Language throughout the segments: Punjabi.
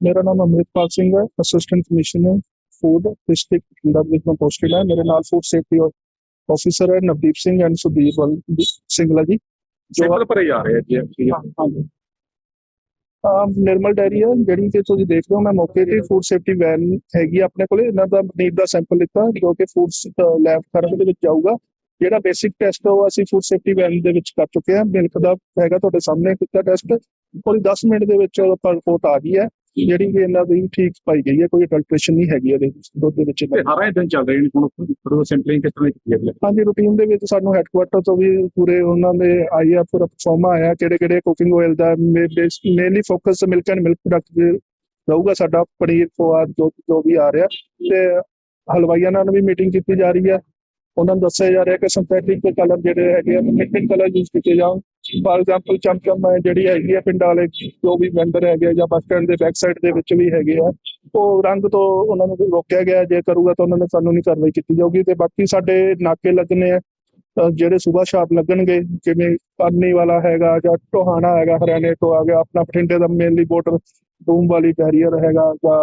ਮੇਰਾ ਨਾਮ ਅਮਰਿਤਪਾਲ ਸਿੰਘ ਹੈ assistant commissioner food district Bathinda ਵਿੱਚ ਮੈਂ ਪੋਸਟਡ ਹੈ। ਮੇਰੇ ਨਾਲ ਫੂਡ ਸੇਫਟੀ ਆਫੀਸਰ ਹੈ ਨਵਦੀਪ ਸਿੰਘ ਐਂਡ ਸੁਦੀਪ ਸਿੰਘਲਾ ਜੀ ਜੋ ਸੈਂਪਲ ਭਰੇ ਜਾ ਰਹੇ ਆ ਜੀ। ਹਾਂਜੀ ਨਿਰਮਲ ਡੈਰੀ ਹੈ ਜਿਹੜੀ ਕਿ ਤੁਸੀਂ ਦੇਖ ਰਹੇ ਹੋ ਮੈਂ ਮੌਕੇ ਤੇ ਫੂਡ ਸੇਫਟੀ ਵੈਨ ਹੈਗੀ ਆ ਆਪਣੇ ਕੋਲੇ। ਇਹਨਾਂ ਦਾ ਨੀਡ ਦਾ ਸੈਂਪਲ ਲਿੱਤਾ ਜੋ ਕਿ ਫੂਡ ਲੈਬ ਕਰਨ ਦੇ ਵਿੱਚ ਜਾਊਗਾ। ਜਿਹੜਾ ਬੇਸਿਕ ਟੈਸਟ ਉਹ ਅਸੀਂ ਫੂਡ ਸੇਫਟੀ ਵੈਨ ਦੇ ਵਿੱਚ ਕਰ ਚੁੱਕੇ ਹਾਂ ਮਿਲਕ ਦਾ ਹੈਗਾ ਤੁਹਾਡੇ ਸਾਹਮਣੇ ਕੀਤਾ ਟੈਸਟ ਕੋਈ 10 ਮਿੰਟ ਦੇ ਵਿੱਚ ਉਹ ਰਿਪੋਰਟ ਆ ਗਈ ਹੈ। ਜਿਹੜੀ ਕਿ ਇਹਨਾਂ ਦੀ ਠੀਕ ਪਾਈ ਗਈ ਹੈ ਕੋਈ ਅਡਲਟ੍ਰੇਸ਼ਨ ਨਹੀਂ ਹੈਗੀ ਇਹਦੇ ਵਿੱਚ ਦੁੱਧ ਦੇ ਵਿੱਚ ਤੇ ਹਰਾਂ ਦਿਨ ਚੱਲ ਰਹੇ ਨੇ ਹੁਣ ਪ੍ਰੋ ਸੈਂਪਲਿੰਗ ਕਿਸ ਤਰ੍ਹਾਂ ਕੀਤੀ ਹੈ ਹਾਂਜੀ ਰੂਟੀਨ ਦੇ ਵਿੱਚ ਸਾਨੂੰ ਹੈੱਡਕੁਆਰਟਰ ਤੋਂ ਵੀ ਪੂਰੇ ਉਹਨਾਂ ਦੇ ਆਈ ਆ ਪੂਰਾ ਪਰਫਾਰਮਾ ਆਇਆ ਕਿਹੜੇ ਕਿਹੜੇ cooking oil the mainly focus milk and milk product ਰਹੂਗਾ ਸਾਡਾ ਪਨੀਰ ਖੋਆ ਜੋ ਜੋ ਵੀ ਆ ਰਿਹਾ। ਤੇ ਹਲਵਾਈਆਂ ਨਾਲ ਵੀ ਮੀਟਿੰਗ ਕੀਤੀ ਜਾ ਰਹੀ ਹੈ। ਉਹਨਾਂ ਨੂੰ ਦੱਸਿਆ ਜਾ ਰਿਹਾ ਕਿ ਸਿੰਥੈਟਿਕ ਕਲਰ ਜਿਹੜੇ ਹੈਗੇ ਆ ਮਿਕਸਿੰਗ ਕਲਰ ਯੂਜ਼ ਕੀਤੇ ਜਾਣ। ਫਾਰ ਐਗਜ਼ਾਮਪਲ ਚਮਚਮ ਹੈ ਜਿਹੜੀ ਹੈਗੀ ਆ ਪਿੰਡਾਂ ਵਾਲੇ ਜੋ ਵੀ ਵੈਂਡਰ ਹੈਗੇ ਜਾਂ ਬੱਸ ਸਟੈਂਡ ਦੇ ਬੈਕ ਸਾਈਡ ਦੇ ਵਿੱਚ ਵੀ ਹੈਗੇ ਆ ਉਹ ਰੰਗ ਤੋਂ ਉਹਨਾਂ ਨੂੰ ਰੋਕਿਆ ਗਿਆ। ਜੇ ਕਰੂਗਾ ਤਾਂ ਉਹਨਾਂ ਨੇ ਕਾਨੂੰਨੀ ਕਾਰਵਾਈ ਕੀਤੀ ਜਾਊਗੀ ਤੇ ਬਾਕੀ ਸਾਡੇ ਨਾਕੇ ਲੱਗਣੇ ਆ। ਜਿਹੜੇ ਸਵੇਰ ਸ਼ਾਮ ਲੱਗਣਗੇ ਜਿਵੇਂ ਕਰਨੀ ਵਾਲਾ ਹੈਗਾ ਜਾਂ ਟੋਹਾਣਾ ਹੈਗਾ ਹਰਿਆਣੇ ਤੋਂ ਆ ਗਿਆ ਆਪਣਾ ਬਠਿੰਡੇ ਦਾ ਮੇਨਲੀ ਬਾਰਡਰ ਡੂਮ ਵਾਲੀ ਬੈਰੀਅਰ ਹੈਗਾ ਜਾਂ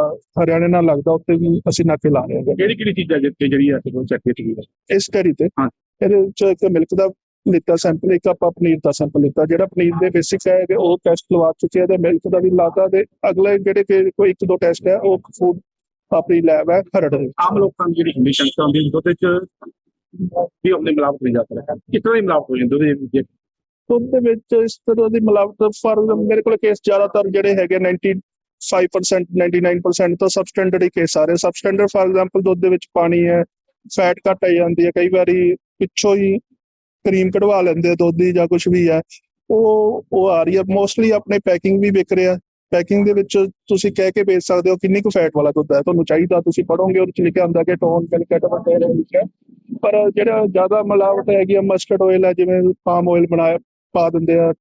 ਹਰਿਆਣੇ ਨਾਲ ਲੱਗਦਾ ਉੱਤੇ ਵੀ ਅਸੀਂ ਨਾਕੇ ਲਾ ਰਹੇ ਹਾਂ। ਕਿਹੜੀ ਕਿਹੜੀ ਚੀਜ਼ਾਂ ਜਿੱਥੇ ਜਿਹੜੀ ਆ ਚੈੱਕ ਕੀਤੀ ਹੈ ਇਸ ਕਰੀ ਤੇ ਹਾਂ। ਇਹਦੇ ਵਿੱਚ ਇੱਕ ਮਿਲਕ ਦਾ ਲਿੱਤਾ ਸੈਂਪਲ ਇੱਕ ਆਪਾਂ ਪਨੀਰ ਦਾ ਸੈਂਪਲ ਲਿੱਤਾ ਜਿਹੜਾ ਪਨੀਰ ਦੇ ਬੇਸਿਕ ਹੈ ਕਿ ਉਹ ਟੈਸਟ ਲਵਾ ਚੁੱਕੇ ਆ ਤੇ ਮਿਲਕ ਦਾ ਵੀ ਲਾਤਾ ਤੇ ਅਗਲੇ ਜਿਹੜੇ ਕਿ ਕੋਈ ਇੱਕ ਦੋ ਟੈਸਟ ਹੈ ਉਹ ਫੂਡ ਆਪਣੀ ਲੈਬ ਹੈ ਖਰੜ ਦੇ ਆਮ ਲੋਕਾਂ ਦੀ ਜਿਹੜੀ ਕੰਡੀਸ਼ਨ ਆਉਂਦੀ ਦੁੱਧ ਚ ਵੀ ਉਹਨੇ ਮਿਲਾਵਟ ਹੋਈ ਜਾਂਦੀ ਹੈ। ਕਿਸ ਤਰ੍ਹਾਂ ਦੀ ਮਿਲਾਵਟ ਹੋ ਜਾਂਦੀ ਉਹਦੇ ਵਿੱਚ? ਦੁੱਧ ਦੇ ਵਿੱਚ ਇਸ ਤਰ੍ਹਾਂ ਦੀ ਮਿਲਾਵਟ ਫਾਰ ਮੇਰੇ ਕੋਲ ਕੇਸ ਜ਼ਿਆਦਾਤਰ ਜਿਹੜੇ ਹੈਗੇ 95% 99% ਤਾਂ ਸਬਸਟੈਂਡਰਡ ਹੀ ਕੇਸ ਆ ਰਹੇ। ਸਬਸਟੈਂਡਰਡ ਫਾਰ ਐਗਜ਼ਾਮਪਲ ਦੁੱਧ ਦੇ ਵਿੱਚ ਪਾਣੀ ਹੈ ਫੈਟ ਘੱਟ ਆ ਜਾਂਦੀ ਹੈ ਕਈ ਵਾਰੀ ਪਿੱਛੋਂ ਹੀ ਕਰੀਮ ਕਢਵਾ ਲੈਂਦੇ ਆ, ਦੁੱਧ ਦੀ ਜਾਂ ਕੁਝ ਵੀ ਹੈ ਉਹ ਉਹ ਆ ਰਹੀ ਹੈ ਮੋਸਟਲੀ ਆਪਣੇ ਪੈਕਿੰਗ ਵੀ ਵਿਕ ਰਿਹਾ। ਪੈਕਿੰਗ ਦੇ ਵਿੱਚ ਤੁਸੀਂ ਕਹਿ ਕੇ ਵੇਚ ਸਕਦੇ ਹੋ ਕਿੰਨੀ ਕੁ ਫੈਟ ਵਾਲਾ ਦੁੱਧ ਹੈ ਤੁਹਾਨੂੰ ਚਾਹੀਦਾ ਤੁਸੀਂ ਪੜੋਗੇ, ਉਹਦੇ ਚ ਲਿਖਿਆ ਹੁੰਦਾ ਕਿ ਟੋਨ ਕੈਲਕਟ ਵਗੈਰਾ ਲਿਖਿਆ ਪਰ ਜਿਹੜਾ ਜ਼ਿਆਦਾ ਮਿਲਾਵਟ ਹੈਗੀ ਆ ਮਸਟਰਡ ਆਇਲ ਹੈ ਜਿਵੇਂ ਪਾਮ ਆਇਲ ਬਣਾਇਆ ਪਾ ਦਿੰਦੇ ਆ।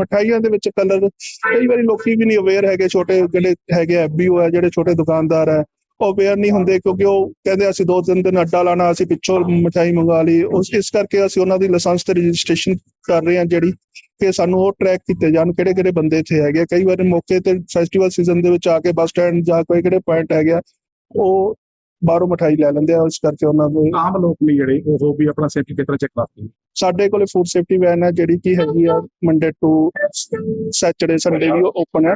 ਮਠਾਈਆਂ ਦੇ ਵਿੱਚ ਕਲਰ ਕਈ ਵਾਰੀ ਲੋਕੀ ਵੀ ਨਹੀਂ ਅਵੇਅਰ ਹੈਗੇ, ਛੋਟੇ ਜਿਹੜੇ ਹੈਗੇ ਐਫਬੀਓ ਹੈ ਜਿਹੜੇ ਛੋਟੇ ਦੁਕਾਨਦਾਰ ਹੈ ਉਹ ਅਵੇਅਰ ਨਹੀਂ ਹੁੰਦੇ ਕਿਉਂਕਿ ਉਹ ਕਹਿੰਦੇ ਅਸੀਂ ਦੋ ਤਿੰਨ ਦਿਨ ਅੱਡਾ ਲਾਣਾ ਅਸੀਂ ਪਿੱਛੋਂ ਮਠਾਈ ਮੰਗਾ ਲਈ ਉਸ ਇਸ ਕਰਕੇ ਅਸੀਂ ਉਹਨਾਂ ਦੀ ਲਾਇਸੈਂਸ ਤੇ ਰਜਿਸਟ੍ਰੇਸ਼ਨ ਕਰ ਰਹੇ ਹਾਂ ਜਿਹੜੀ ਕਿ ਸਾਨੂੰ ਉਹ ਟਰੈਕ ਕੀਤੇ ਜਾਣ ਕਿਹੜੇ ਕਿਹੜੇ ਬੰਦੇ ਇੱਥੇ ਹੈਗੇ। ਕਈ ਵਾਰੀ ਮੌਕੇ ਤੇ ਫੈਸਟੀਵਲ ਸੀਜ਼ਨ ਦੇ ਵਿੱਚ ਆ ਕੇ ਬੱਸ ਸਟੈਂਡ ਜਾਂ ਕੋਈ ਕਿਹੜੇ ਪੁਆਇੰਟ ਹੈਗੇ ਆ ਉਹ ਬਾਹਰੋਂ ਮਠਾਈ ਲੈ ਲੈਂਦੇ ਆ ਇਸ ਕਰਕੇ ਉਹਨਾਂ ਦੇ ਆਮ ਲੋਕ ਨੇ ਜਿਹੜੇ ਉਹ ਵੀ ਆਪਣਾ ਸੇਫਟੀ ਤਰ੍ਹਾਂ ਚੈੱਕ ਕਰਦੇ ਨੇ। ਸਾਡੇ ਕੋਲੇ ਫੂਡ ਸੇਫਟੀ ਵੈਨ ਹੈ ਜਿਹੜੀ ਕਿ ਹੈਗੀ ਆ ਮੰਡੇ ਟੂ ਸੈਚਰਡੇ ਸੰਡੇ ਵੀ ਓਪਨ ਹੈ।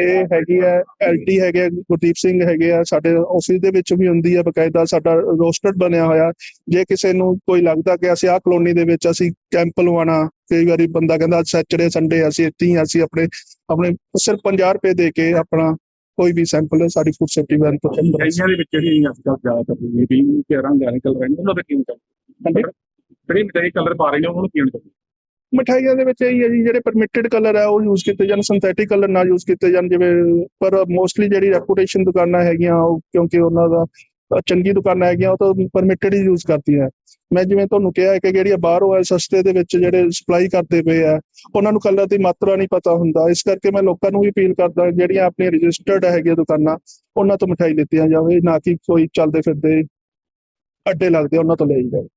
ਇਹ ਹੈਗੀ ਹੈ ਐਲਟੀ ਹੈਗੇ ਆ, ਗੁਰਦੀਪ ਸਿੰਘ ਹੈਗੇ ਆ ਸਾਡੇ ਆਫਿਸ ਦੇ ਵਿੱਚ ਵੀ ਹੁੰਦੀ ਹੈ ਬਕਾਇਦਾ ਸਾਡਾ ਰੋਸਟਰ ਬਣਿਆ ਹੋਇਆ। ਜੇ ਕਿਸੇ ਨੂੰ ਕੋਈ ਲੱਗਦਾ ਕਿ ਅਸੀਂ ਆਹ ਕਲੋਨੀ ਦੇ ਵਿੱਚ ਅਸੀਂ ਕੈਂਪ ਲਵਾਉਣਾ ਕਈ ਵਾਰੀ ਬੰਦਾ ਕਹਿੰਦਾ ਸੈਚਰਡੇ ਸੰਡੇ ਅਸੀਂ ਇੱਥੇ ਹੀ ਅਸੀਂ ਆਪਣੇ ਆਪਣੇ ਸਿਰਫ 50 ਰੁਪਏ ਦੇ ਕੇ ਆਪਣਾ ਕੋਈ ਵੀ ਸੈਂਪਲ ਸਾਡੀ ਫੂਡ ਸੇਫਟੀ ਵੈਨ ਤੋਂ ਕਈਆਂ ਦੇ ਵਿੱਚ ਜਿਹੜੀ ਅੱਜ ਕੱਲ੍ਹ ਜ਼ਿਆਦਾਤਰ ਵੀ ਵੀ ਤੇ ਰੰਗ ਆ ਨਿਕਲ ਰਹੇ ਨੇ ਉਹਨਾਂ ਦਾ ਕੀ ਹੁੰਦਾ ਜਿਹੜੀ ਮਿठाई ਕਲਰ ਪਾ ਰਹੇ ਨੇ ਉਹਨੂੰ ਕੀ ਹੁੰਦਾ ਮਠਾਈਆਂ ਦੇ ਵਿੱਚ ਇਹੀ ਹੈ ਜੀ ਜਿਹੜੇ ਪਰਮਿਟਡ ਕਲਰ ਹੈ ਉਹ ਯੂਜ਼ ਕੀਤੇ ਜਾਣ ਸਿੰਥੈਟਿਕ ਕਲਰ ਨਾ ਯੂਜ਼ ਕੀਤੇ ਜਾਣ ਜਿਵੇਂ ਪਰ ਮੋਸਟਲੀ ਜਿਹੜੀ ਰੈਪੂਟੇਸ਼ਨ ਦੁਕਾਨਾਂ ਹੈਗੀਆਂ ਉਹ ਕਿਉਂਕਿ ਉਹਨਾਂ ਦਾ ਚੰਗੀ ਦੁਕਾਨਾਂ ਹੈਗੀਆਂ ਉਹ ਤਾਂ ਪਰਮਿਟਡ ਹੀ ਯੂਜ਼ ਕਰਦੀਆਂ। ਮੈਂ ਜਿਵੇਂ ਤੁਹਾਨੂੰ ਕਿਹਾ ਕਿ ਜਿਹੜੀਆਂ ਬਾਹਰੋਂ ਹੈ ਸਸਤੇ ਦੇ ਵਿੱਚ ਜਿਹੜੇ ਸਪਲਾਈ ਕਰਦੇ ਪਏ ਆ, ਉਹਨਾਂ ਨੂੰ ਕਲਰ ਦੀ ਮਾਤਰਾ ਨਹੀਂ ਪਤਾ ਹੁੰਦਾ। ਇਸ ਕਰਕੇ ਮੈਂ ਲੋਕਾਂ ਨੂੰ ਵੀ ਅਪੀਲ ਕਰਦਾ, ਜਿਹੜੀਆਂ ਆਪਣੀਆਂ ਰਜਿਸਟਰਡ ਹੈਗੀਆਂ ਦੁਕਾਨਾਂ, ਉਹਨਾਂ ਤੋਂ ਮਠਾਈ ਲਿੱਤੀਆਂ ਜਾਵੇ, ਨਾ ਕਿ ਕੋਈ ਚੱਲਦੇ ਫਿਰਦੇ ਅੱਡੇ ਲੱਗਦੇ ਉਹਨਾਂ ਤੋਂ ਲਈ ਜਾਵੇ।